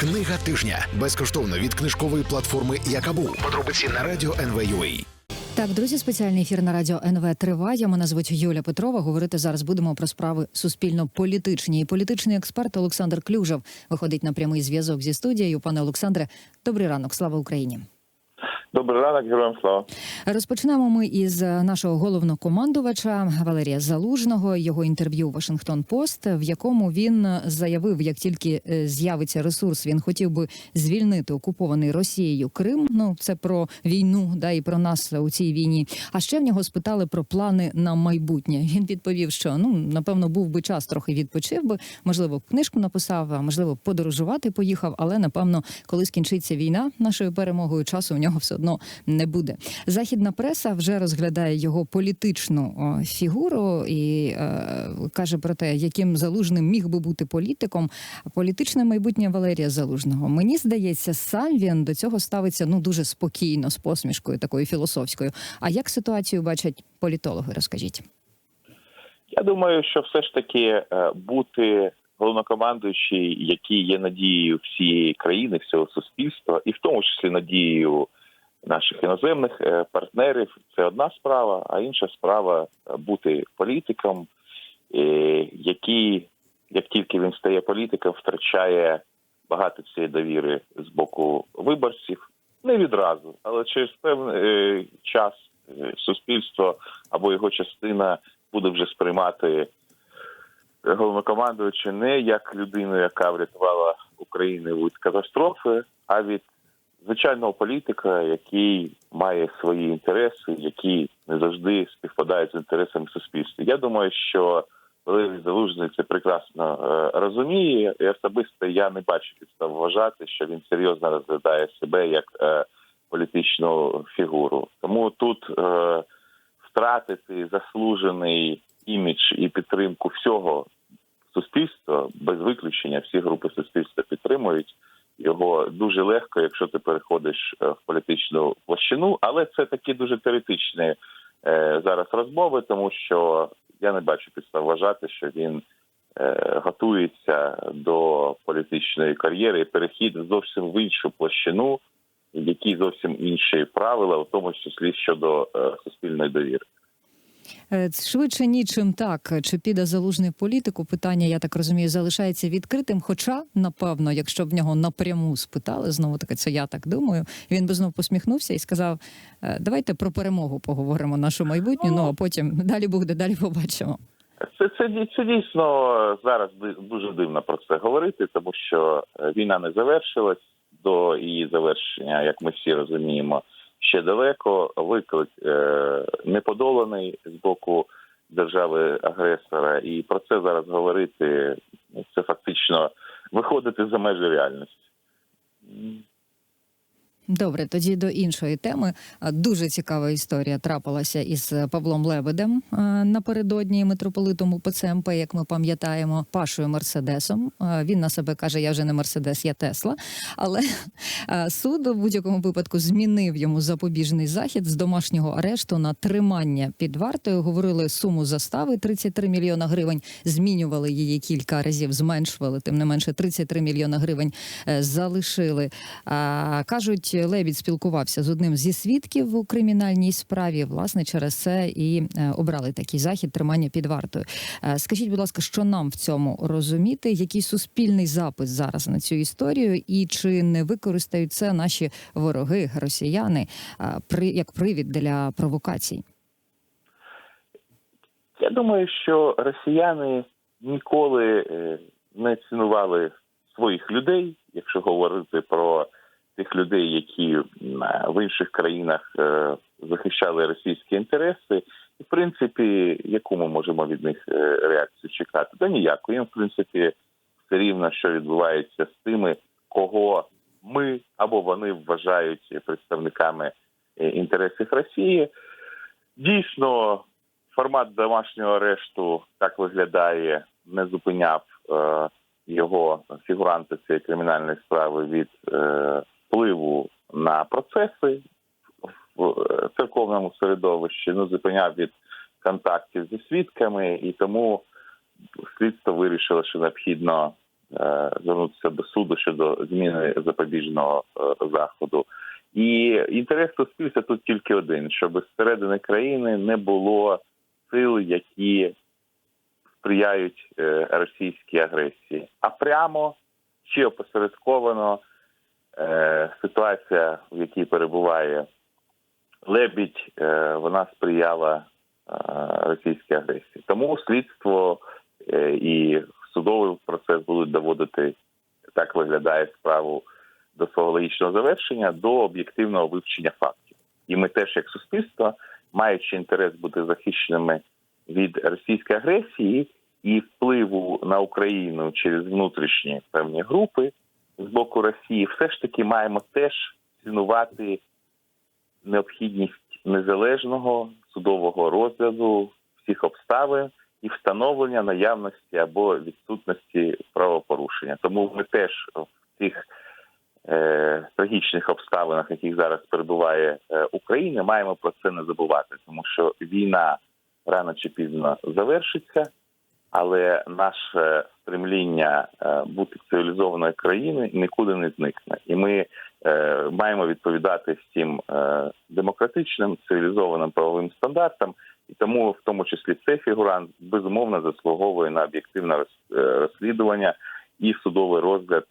Книга тижня безкоштовно від книжкової платформи Якабу. Подробиці на радіо НВ.UA. Так, друзі, спеціальний ефір на радіо НВ триває. Мене звуть Юля Петрова. Говорити зараз будемо про справи суспільно-політичні. І політичний експерт Олександр Клюжев виходить на прямий зв'язок зі студією. Пане Олександре, добрий ранок. Слава Україні. Добрий ранок, героям слава. Розпочнемо ми із нашого головнокомандувача Валерія Залужного. Його інтерв'ю Вашингтон Пост, в якому він заявив, як тільки е, з'явиться ресурс, він хотів би звільнити окупований Росією Крим. Ну це про війну, да і про нас у цій війні. А ще в нього спитали про плани на майбутнє. Він відповів, що ну напевно був би час трохи відпочив би, можливо, книжку написав, а можливо, подорожувати поїхав. Але напевно, коли скінчиться війна нашою перемогою, часу в нього все одно не буде. Західна преса вже розглядає його політичну фігуру і е, каже про те, яким залужним міг би бути політиком. Політичне майбутнє Валерія Залужного. Мені здається, сам він до цього ставиться ну дуже спокійно, з посмішкою такою філософською. А як ситуацію бачать політологи? Розкажіть. Я думаю, що все ж таки е, бути головнокомандуючий, який є надією всієї країни, всього суспільства, і в тому числі надією наших іноземних е, партнерів, це одна справа, а інша справа е, бути політиком, який, як тільки він стає політиком, втрачає багато цієї довіри з боку виборців. Не відразу, але через певний час суспільство або його частина буде вже сприймати головнокомандуюча не як людину, яка врятувала Україну від катастрофи, а від звичайного політика, який має свої інтереси, які не завжди співпадають з інтересами суспільства. Я думаю, що Валерій Залужний це прекрасно е, розуміє, і особисто я не бачу підстав вважати, що він серйозно розглядає себе як е, політичну фігуру. Тому тут е, втратити заслужений імідж і підтримку всього суспільства без виключення, всі групи суспільства підтримують його дуже легко, якщо ти переходиш в політичну площину, але це такі дуже теоретичні е, зараз розмови, тому що я не бачу підстав вважати, що він е, готується до політичної кар'єри перехід зовсім в іншу площину, які зовсім інші правила, в тому числі щодо е, суспільної довіри. Е, Швидше нічим так чи піде залужний політику? Питання я так розумію, залишається відкритим. Хоча, напевно, якщо б в нього напряму спитали, знову таки, це я так думаю. Він би знов посміхнувся і сказав: «Е, давайте про перемогу поговоримо нашу майбутню. Ну а потім далі буде, далі побачимо. Це це, це дійсно зараз дуже дивно про це говорити, тому що е, війна не завершилась до її завершення, як ми всі розуміємо ще далеко. Виклик е, неподоланий з боку держави агресора, і про це зараз говорити це фактично виходити за межі реальності. Добре, тоді до іншої теми. Дуже цікава історія трапилася із Павлом Лебедем напередодні митрополитом УПЦ як ми пам'ятаємо, Пашою Мерседесом. Він на себе каже: Я вже не Мерседес, я Тесла. Але суд у будь-якому випадку змінив йому запобіжний захід з домашнього арешту на тримання під вартою. Говорили суму застави 33 мільйона гривень. Змінювали її кілька разів, зменшували. Тим не менше 33 мільйона гривень е, залишили. Кажуть. Лебідь спілкувався з одним зі свідків у кримінальній справі. Власне, через це і е, обрали такий захід тримання під вартою. Е, скажіть, будь ласка, що нам в цьому розуміти? Який суспільний запис зараз на цю історію, і чи не використають це наші вороги, росіяни, е, як привід для провокацій? Я думаю, що росіяни ніколи не цінували своїх людей, якщо говорити про тих людей, які в інших країнах е, захищали російські інтереси, і в принципі, яку ми можемо від них е, реакцію чекати? Та ніяку. Їм в принципі все рівно, що відбувається з тими, кого ми або вони вважають представниками е, інтересів Росії. Дійсно, формат домашнього арешту так виглядає, не зупиняв його фігуранти цієї кримінальної справи від впливу на процеси в е, церковному середовищі, ну зупиняв від контактів зі свідками, і тому слідство вирішило, що необхідно е, звернутися до суду щодо зміни запобіжного е, заходу. І інтерес суспільства тут тільки один: щоб зсередини країни не було сил, які сприяють російській агресії, а прямо чи опосередковано е, ситуація, в якій перебуває Лебідь, е, вона сприяла е, російській агресії. Тому слідство е, і судовий процес будуть доводити, так виглядає справу до свого логічного завершення, до об'єктивного вивчення фактів. І ми теж, як суспільство, маючи інтерес бути захищеними від російської агресії і впливу на Україну через внутрішні певні групи з боку Росії, все ж таки маємо теж цінувати необхідність незалежного судового розгляду всіх обставин і встановлення наявності або відсутності правопорушення. Тому ми теж в цих е, трагічних обставинах, в яких зараз перебуває е, Україна, маємо про це не забувати, тому що війна рано чи пізно завершиться. Але наше стремління е, бути цивілізованою країною нікуди не зникне, і ми е, маємо відповідати всім е, демократичним цивілізованим правовим стандартам, і тому, в тому числі, цей фігурант безумовно заслуговує на об'єктивне розслідування і судовий розгляд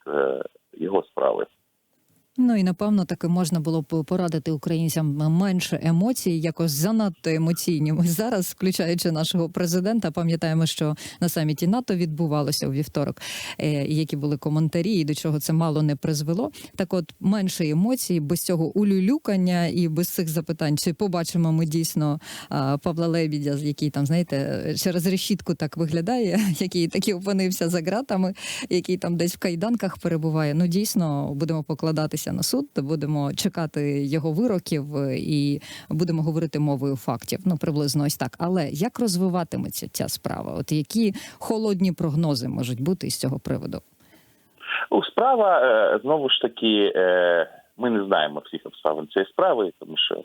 його справи. Ну і напевно таки можна було б порадити українцям менше емоцій, якось занадто емоційні. Зараз, включаючи нашого президента, пам'ятаємо, що на саміті НАТО відбувалося у вівторок, е, які були коментарі, і до чого це мало не призвело. Так, от менше емоцій, без цього улюлюкання і без цих запитань, чи побачимо ми дійсно Павла Лебідя, який там знаєте, через решітку так виглядає, який таки опинився за ґратами, який там десь в кайданках перебуває. Ну дійсно будемо покладатися на суд, будемо чекати його вироків е, і будемо говорити мовою фактів. Ну приблизно ось так. Але як розвиватиметься ця справа? От які холодні прогнози можуть бути з цього приводу? Ну, справа е, знову ж таки, е, ми не знаємо всіх обставин цієї справи, тому що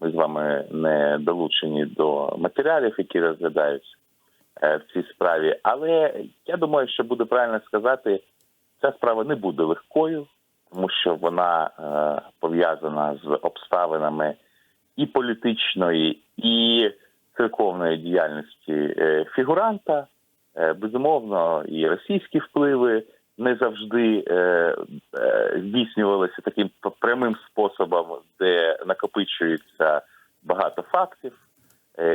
ми з вами не долучені до матеріалів, які розглядаються в цій справі. Але я думаю, що буде правильно сказати, ця справа не буде легкою, тому що вона е, пов'язана з обставинами і політичної, і церковної діяльності е, фігуранта. Е, Безумовно, і російські впливи не завжди е, е, здійснювалися таким прямим способом, де накопичується багато фактів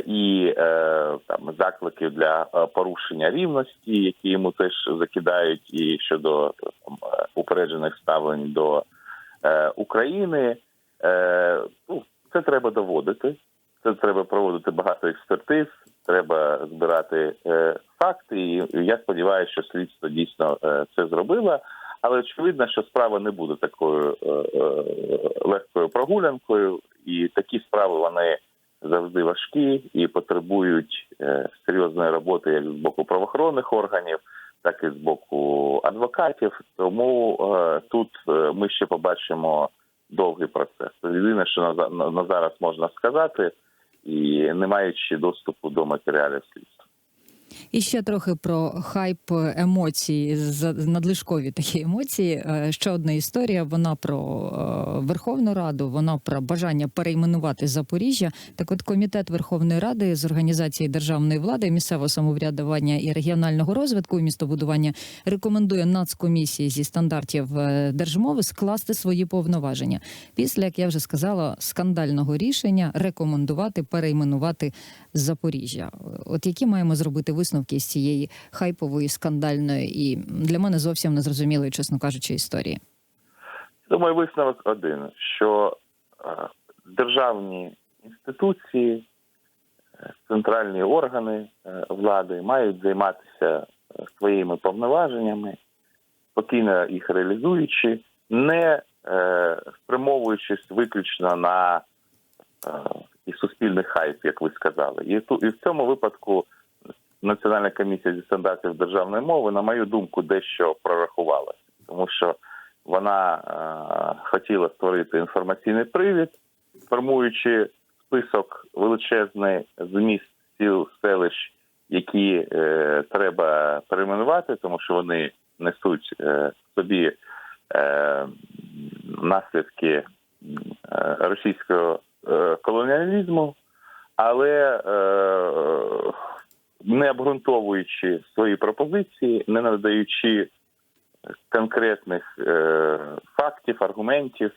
і е, там закликів для е, порушення рівності, які йому теж закидають, і щодо там, е, упереджених ставлень до е, України. Е, ну, це треба доводити. Це треба проводити багато експертиз, треба збирати е, факти. І я сподіваюся, що слідство дійсно е, це зробило. Але очевидно, що справа не буде такою е, е, легкою прогулянкою, і такі справи вони завжди важкі і потребують е, серйозної роботи як з боку правоохоронних органів, так і з боку адвокатів. Тому е, тут е, ми ще побачимо довгий процес. Єдине, що на, за- на, на зараз можна сказати, і не маючи доступу до матеріалів слідства. І ще трохи про хайп емоцій, надлишкові такі емоції. Е, Ще одна історія. Вона про е, Верховну Раду, вона про бажання перейменувати Запоріжжя. Так, от комітет Верховної Ради з організації державної влади, місцевого самоврядування і регіонального розвитку і містобудування рекомендує Нацкомісії зі стандартів е, держмови скласти свої повноваження. Після, як я вже сказала, скандального рішення рекомендувати перейменувати Запоріжжя. От які маємо зробити висновки з цієї хайпової, скандальної і для мене зовсім незрозумілої, чесно кажучи, історії. Думаю, висновок один: що е, державні інституції, е, центральні органи е, влади мають займатися своїми повноваженнями, спокійно їх реалізуючи, не спрямовуючись виключно на такий суспільний хайп, як ви сказали. І, ту, і в цьому випадку Національна комісія зі стандартів державної мови, на мою думку, дещо прорахувалася, тому що вона е, хотіла створити інформаційний привід, формуючи список величезний зміст сіл селищ, які е, треба перейменувати, тому що вони несуть е, собі е, наслідки е, російського е, колоніалізму, але е, не обґрунтовуючи свої пропозиції, не надаючи конкретних е, фактів, аргументів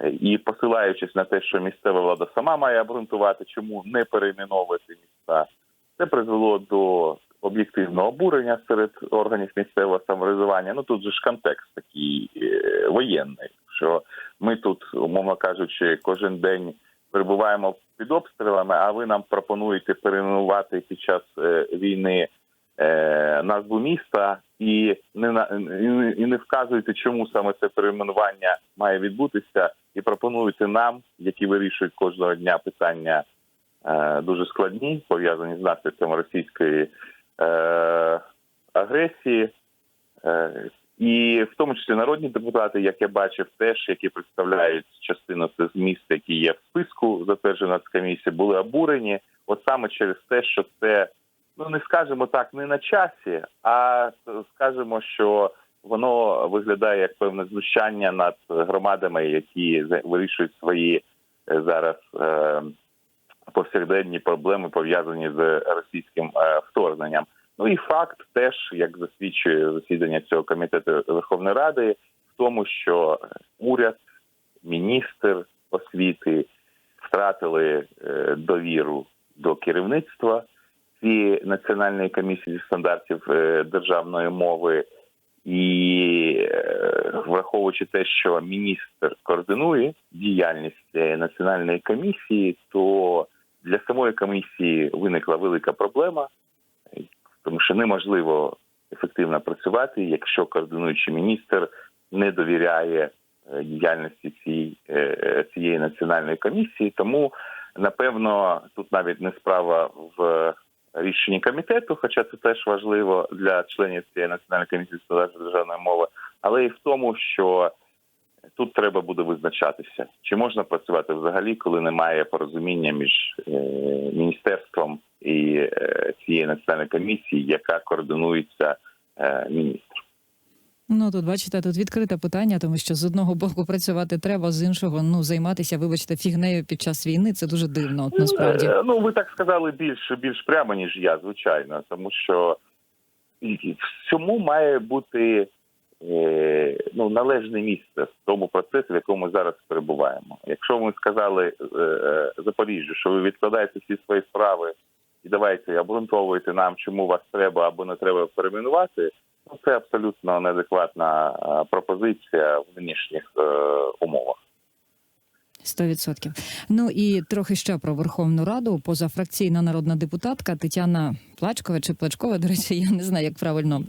е, і посилаючись на те, що місцева влада сама має обґрунтувати, чому не перейменовувати міста, це призвело до об'єктивного обурення серед органів місцевого самоврядування. Ну тут же ж контекст такий е, воєнний, що ми тут, умовно кажучи, кожен день перебуваємо під обстрілами, а ви нам пропонуєте перейменувати під час е, війни е, назву міста і не і не- вказуєте, чому саме це перейменування має відбутися, і пропонуєте нам, які вирішують кожного дня питання е, дуже складні, пов'язані з наслідками російської агресії. І в тому числі народні депутати, як я бачив, теж які представляють частину цих міст, які є в списку затвердженої комісії, були обурені, от саме через те, що це ну не скажемо так, не на часі, а скажемо, що воно виглядає як певне знущання над громадами, які вирішують свої е, зараз е, повсякденні проблеми пов'язані з російським е, вторгненням. Ну і факт теж, як засвідчує засідання цього комітету Верховної Ради, в тому, що уряд, міністр освіти втратили е, довіру до керівництва цієї національної комісії зі стандартів е, державної мови, і е, враховуючи те, що міністр координує діяльність цієї національної комісії, то для самої комісії виникла велика проблема, тому що неможливо ефективно працювати, якщо координуючий міністр не довіряє е, діяльності цієї, е, цієї національної комісії. Тому напевно тут навіть не справа в рішенні комітету, хоча це теж важливо для членів цієї національної комісії з державної мови, але і в тому, що тут треба буде визначатися, чи можна працювати взагалі, коли немає порозуміння між е, міністерством і е, цієї національної комісії, яка координується е, міністром. Ну тут бачите, тут відкрите питання, тому що з одного боку працювати треба, з іншого ну займатися, вибачте, фігнею під час війни. Це дуже дивно. От насправді. Е, Ну, ви так сказали більш більш прямо, ніж я, звичайно, тому що і- в цьому має бути ну, належне місце в тому процесі, в якому ми зараз перебуваємо. Якщо ми сказали е, е, Запоріжжю, що ви відкладаєте всі свої справи і давайте обґрунтовуйте нам, чому вас треба або не треба перейменувати, ну це абсолютно неадекватна е, пропозиція в нинішніх е, умовах. Сто відсотків. Ну і трохи ще про Верховну Раду. Позафракційна народна депутатка Тетяна Плачкова чи Плачкова, до речі, я не знаю, як правильно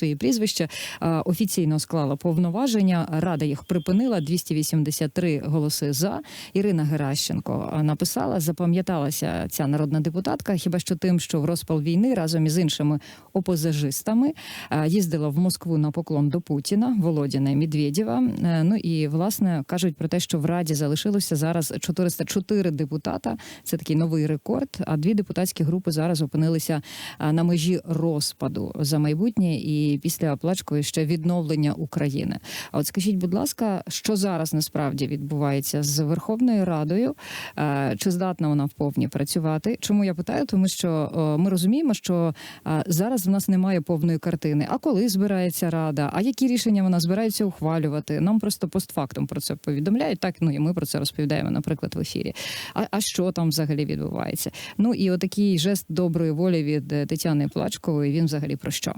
е, її прізвище, е, офіційно склала повноваження. Рада їх припинила 283 голоси за. Ірина Геращенко е, написала, запам'яталася ця народна депутатка. Хіба що тим, що в розпал війни разом із іншими опозажистами їздила в Москву на поклон до Путіна, Володіна і Медведєва. Ну і власне кажуть про те, що в раді залишилося зараз 404 депутата. Це такий новий рекорд. А дві депутатські групи зараз опинилися на межі розпаду за майбутнє і після плачкою ще відновлення України. А от скажіть, будь ласка, що зараз насправді відбувається з Верховною Радою? Чи здатна вона вповні працювати? Чому я питаю? Тому що ми розуміємо, що зараз в нас немає повної картини. А коли збирається рада? А які рішення вона збирається ухвалювати? Нам просто постфактум про це повідомляють. Так ну і ми про розповідаємо, наприклад, в ефірі. А, а що там взагалі відбувається? Ну і отакий жест доброї волі від е, Тетяни Плачкової. Він взагалі про що?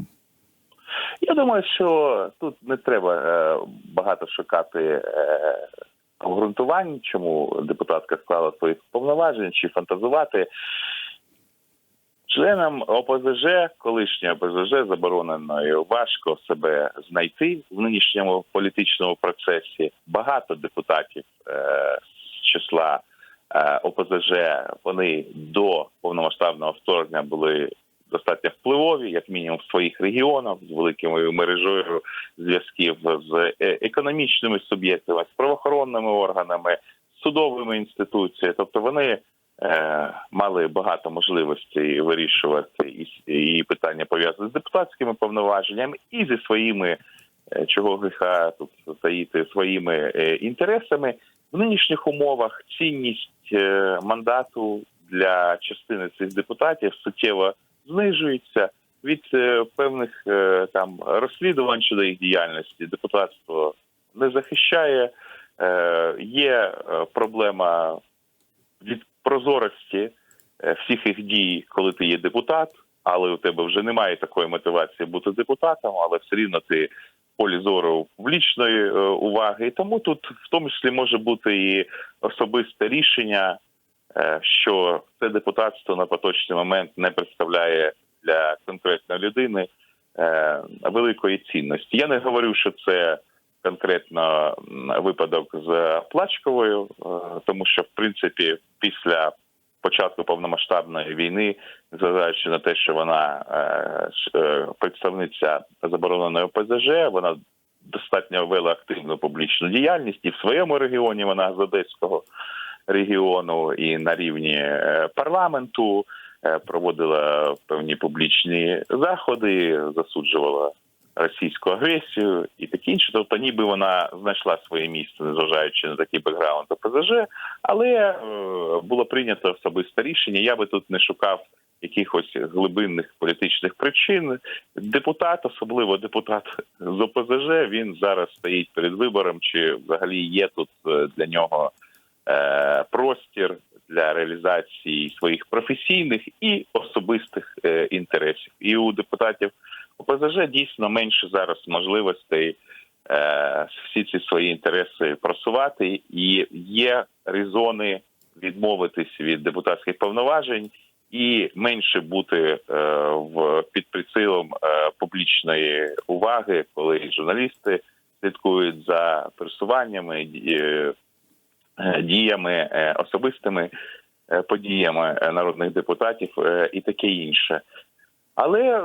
Я думаю, що тут не треба е, багато шукати е, обґрунтувань, чому депутатка склала своїх повноважень чи фантазувати. Членам ОПЗЖ, колишньої ОПЗЖ забороненою, важко себе знайти в нинішньому політичному процесі. Багато депутатів е, з числа е, ОПЗЖ вони до повномасштабного вторгнення були достатньо впливові, як мінімум в своїх регіонах, з великою мережею зв'язків з е, економічними суб'єктами, з правоохоронними органами, судовими інституціями. Тобто вони мали багато можливостей вирішувати і, питання пов'язані з депутатськими повноваженнями, і зі своїми, е, чого гріха тут таїти, своїми е, інтересами. В нинішніх умовах цінність е, мандату для частини цих депутатів суттєво знижується від е, певних е, там розслідувань щодо їх діяльності. Депутатство не захищає. Е, є е, проблема від прозорості е, всіх їх дій, коли ти є депутат, але у тебе вже немає такої мотивації бути депутатом, але все рівно ти в полі зору публічної е, уваги. І тому тут в тому числі може бути і особисте рішення, е, що це депутатство на поточний момент не представляє для конкретної людини великої цінності. Я не говорю, що це конкретно випадок з Плачковою, е, тому що в принципі після початку повномасштабної війни, зважаючи на те, що вона е, е, представниця забороненої ОПЗЖ, вона достатньо вела активну публічну діяльність і в своєму регіоні вона з Одеського регіону і на рівні парламенту проводила певні публічні заходи, засуджувала російську агресію і таке інше. Тобто, ніби вона знайшла своє місце, незважаючи на такий бекграунд ОПЗЖ, але е, було прийнято особисте рішення. Я би тут не шукав якихось глибинних політичних причин. Депутат, особливо депутат з ОПЗЖ, він зараз стоїть перед вибором, чи взагалі є тут е, для нього е, простір для реалізації своїх професійних і особистих інтересів. І у депутатів ОПЗЖ дійсно менше зараз можливостей е, всі ці свої інтереси просувати, і є резони відмовитись від депутатських повноважень і менше бути е, в під прицілом е, публічної уваги, коли журналісти слідкують за пересуваннями. е, діями е, особистими е, подіями е, народних депутатів е, і таке інше. Але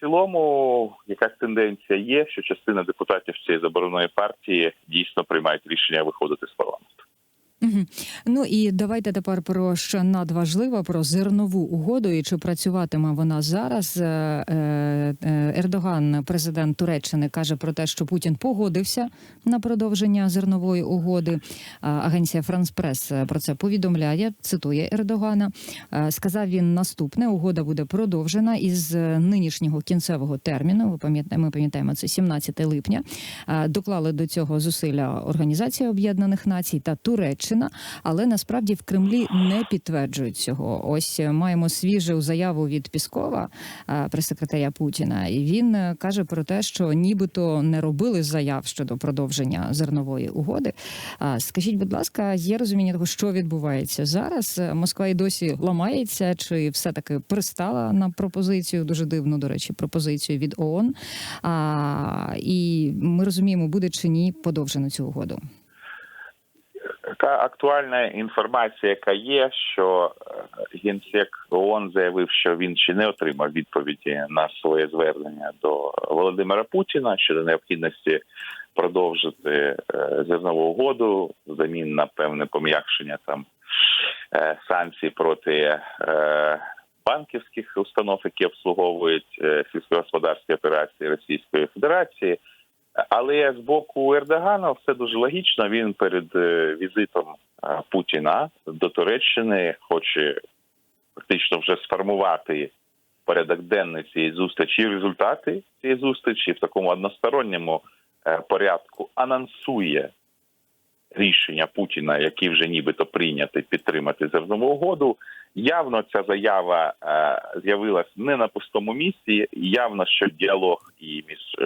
цілому якась тенденція є, що частина депутатів цієї забороненої партії дійсно приймають рішення виходити з парламенту. Ну і давайте тепер про що надважливо про зернову угоду і чи працюватиме вона зараз. Е, е, Ердоган, президент Туреччини, каже про те, що Путін погодився на продовження зернової угоди. Агенція Франс Прес про це повідомляє. Цитує Ердогана. Е, Сказав він наступне: угода буде продовжена із нинішнього кінцевого терміну. Ви пам'ятаєте, ми пам'ятаємо це 17 липня. Е, Доклали до цього зусилля Організація Об'єднаних Націй та Туреччина, але насправді в Кремлі не підтверджують цього. Ось е, маємо свіжу заяву від Піскова, е, прес-секретаря Путіна, і він е, каже про те, що нібито не робили заяв щодо продовження зернової угоди. Скажіть, будь ласка, є розуміння того, що відбувається зараз? Москва і досі ламається, чи все таки пристала на пропозицію? Дуже дивну, до речі, пропозицію від ООН. А, і ми розуміємо, буде чи ні подовжено цю угоду. Та актуальна інформація, яка є, що е, генсек ООН заявив, що він ще не отримав відповіді на своє звернення до Володимира Путіна щодо необхідності продовжити е, зернову угоду взамін на певне пом'якшення там е, санкцій проти банківських установ, які обслуговують сільськогосподарські операції Російської Федерації. Але з боку Ердогана все дуже логічно. Він перед е, візитом е, Путіна до Туреччини хоче фактично вже сформувати порядок денний цієї зустрічі. Результати цієї зустрічі в такому односторонньому е, порядку анонсує рішення Путіна, які вже нібито прийняти підтримати зернову угоду. Явно ця заява з'явилась не на пустому місці. Явно, що діалог і між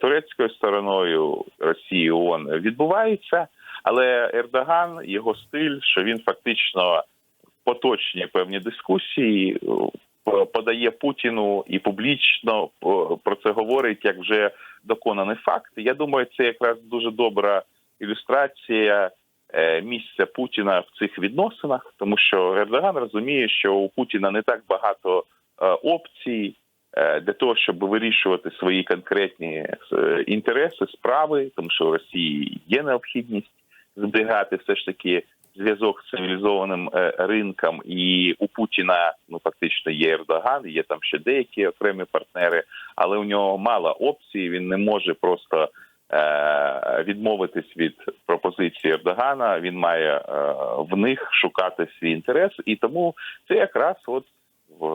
турецькою стороною Росії ООН відбувається, але Ердоган його стиль, що він фактично поточні певні дискусії е, подає Путіну і публічно е, про це говорить як вже доконаний факт. Я думаю, це якраз дуже добра ілюстрація е, місця Путіна в цих відносинах, тому що Ердоган розуміє, що у Путіна не так багато е, опцій е, для того, щоб вирішувати свої конкретні е, інтереси, справи, тому що у Росії є необхідність зберігати все ж таки зв'язок з цивілізованим е, ринком, і у Путіна ну фактично є Ердоган, є там ще деякі окремі партнери, але у нього мало опцій. Він не може просто е, відмовитись від пропозиції Ердогана. Він має е, в них шукати свій інтерес, і тому це якраз от в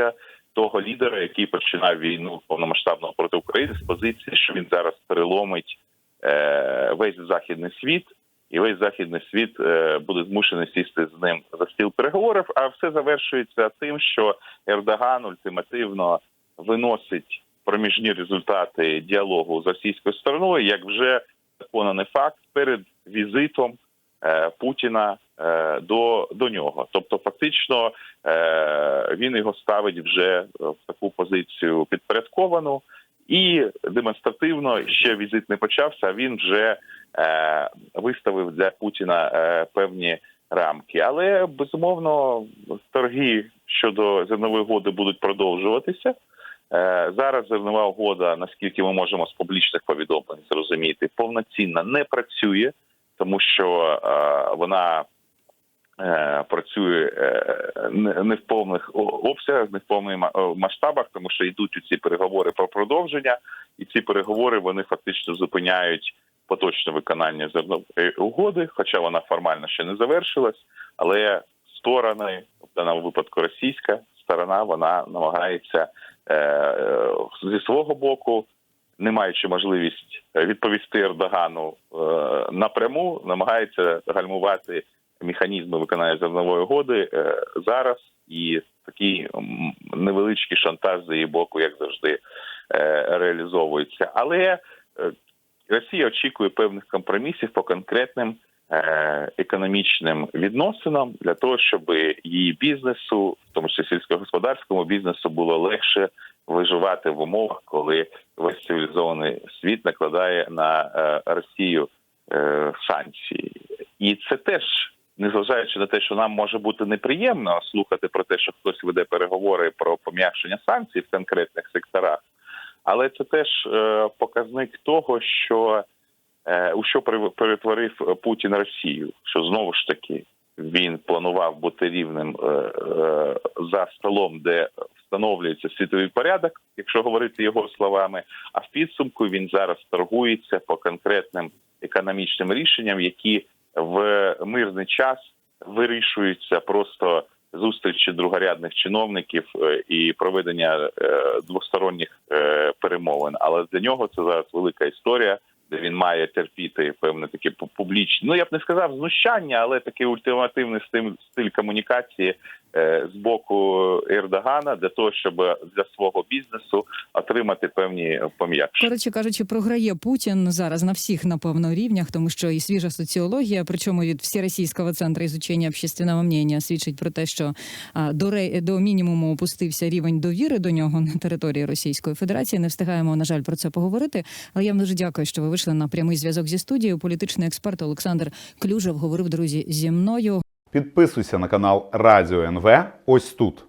е, того лідера, який починав війну повномасштабно проти України з позиції, що він зараз переломить е, весь західний світ, і весь західний світ е, буде змушений сісти з ним за стіл переговорів. А все завершується тим, що Ердоган ультимативно виносить проміжні результати діалогу з російською стороною, як вже законаний факт перед візитом е, Путіна е, до, до нього. Тобто, фактично, е, він його ставить вже в таку позицію підпорядковану. І демонстративно ще візит не почався. Він вже е, виставив для Путіна е, певні рамки. Але безумовно торги щодо зернової угоди будуть продовжуватися. Е, зараз зернова угода, наскільки ми можемо з публічних повідомлень зрозуміти, повноцінно не працює, тому що е, вона е, працює е, не в повних обсягах, не в повних масштабах, тому що йдуть у ці переговори про продовження, і ці переговори вони фактично зупиняють поточне виконання зернової угоди, хоча вона формально ще не завершилась, але сторони, в даному випадку російська сторона, вона намагається зі свого боку не маючи можливість відповісти Ердогану е, напряму, намагається гальмувати механізми виконання зернової угоди е, зараз, і такий невеличкий шантаж з її боку, як завжди, е, реалізовується. Але е, Росія очікує певних компромісів по конкретним е, економічним відносинам для того, щоб її бізнесу, в тому числі сільськогосподарському бізнесу, було легше виживати в умовах, коли весь цивілізований світ накладає на е, Росію е, санкції, і це теж. Незважаючи на те, що нам може бути неприємно слухати про те, що хтось веде переговори про пом'якшення санкцій в конкретних секторах, але це теж е, показник того, що у що пере- перетворив Путін Росію, що знову ж таки він планував бути рівним за столом, де встановлюється світовий порядок, якщо говорити його словами. А в підсумку він зараз торгується по конкретним економічним рішенням, які в мирний час вирішуються просто зустрічі другорядних чиновників е, і проведення е, двосторонніх е, перемовин. Але для нього це зараз велика історія, де він має терпіти певне таке пу- публічне, ну я б не сказав знущання, але такий ультимативний стиль, стиль комунікації е, з боку Ердогана для того, щоб для свого бізнесу отримати певні пом'якшення. Коротше кажучи, програє Путін зараз на всіх напевно рівнях, тому що і свіжа соціологія, причому від всеросійського центру ізучення общественного мнення, свідчить про те, що а, до ре- до мінімуму опустився рівень довіри до нього на території Російської Федерації. Не встигаємо на жаль про це поговорити. Але я вам дуже дякую, що ви вийшли на прямий зв'язок зі студією. Політичний експерт Олександр Клюжев говорив друзі зі мною. Підписуйся на канал Радіо НВ ось тут.